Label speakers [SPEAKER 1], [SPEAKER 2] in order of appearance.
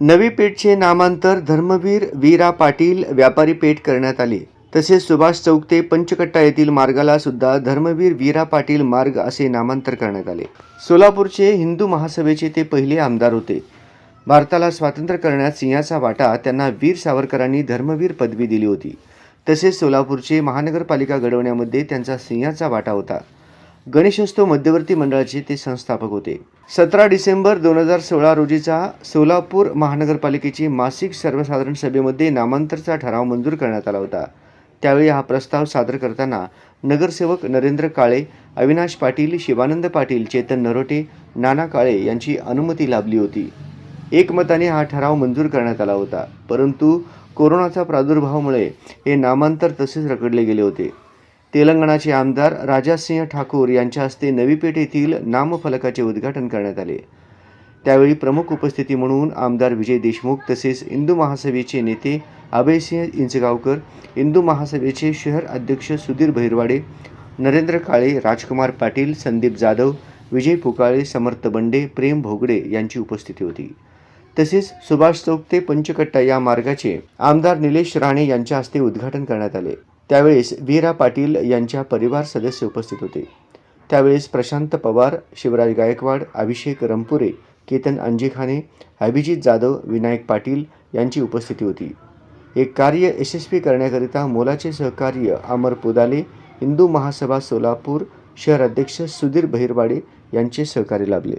[SPEAKER 1] नवी पेठचे नामांतर धर्मवीर वीरा पाटील व्यापारी पेठ करण्यात आली. तसेच सुभाष चौक ते पंचकट्टा येथील मार्गाला सुद्धा धर्मवीर वीरा पाटील मार्ग असे नामांतर करण्यात आले. सोलापूरचे हिंदू महासभेचे ते पहिले आमदार होते. भारताला स्वातंत्र्य करण्यात सिंहाचा वाटा त्यांना वीर सावरकरांनी धर्मवीर पदवी दिली होती. तसेच सोलापूरचे महानगरपालिका घडवण्यामध्ये त्यांचा सिंहाचा वाटा होता. गणेशोत्सव मध्यवर्ती मंडळाचे ते संस्थापक होते. सतरा डिसेंबर दोन हजार सोळा रोजीचा सोलापूर महानगरपालिकेची मासिक सर्वसाधारण सभेमध्ये नामांतरचा ठराव मंजूर करण्यात आला होता. त्यावेळी हा प्रस्ताव सादर करताना नगरसेवक नरेंद्र काळे अविनाश पाटील शिवानंद पाटील चेतन नरोटे नाना काळे यांची अनुमती लाभली होती. एकमताने हा ठराव मंजूर करण्यात आला होता. परंतु कोरोनाचा प्रादुर्भावामुळे हे नामांतर तसेच रखडले गेले होते. तेलंगणाचे आमदार राजासिंह ठाकूर यांच्या हस्ते नवी पेठ येथील नामफलकाचे उद्घाटन करण्यात आले. त्यावेळी प्रमुख उपस्थिती म्हणून आमदार विजय देशमुख तसेच इंदू महासभेचे नेते अभयसिंह इंचगावकर हिंदू महासभेचे शहर अध्यक्ष सुधीर भैरवाडे नरेंद्र काळे राजकुमार पाटील संदीप जाधव विजय पुकाळे समर्थ बंडे प्रेम भोगडे यांची उपस्थिती होती. तसेच सुभाष चौक ते पंचकट्टा या मार्गाचे आमदार निलेश राणे यांच्या हस्ते उद्घाटन करण्यात आले. त्यावेळेस वीरा पाटील यांच्या परिवार सदस्य उपस्थित होते. त्यावेळेस प्रशांत पवार शिवराज गायकवाड अभिषेक रंपुरे केतन अंजेखाने अभिजित जाधव विनायक पाटील यांची उपस्थिती होती. हे कार्य यशस्वी करण्याकरिता मोलाचे सहकार्य अमर पुदाले हिंदू महासभा सोलापूर शहर अध्यक्ष सुधीर बहिरवाडे यांचे सहकार्य लाभले.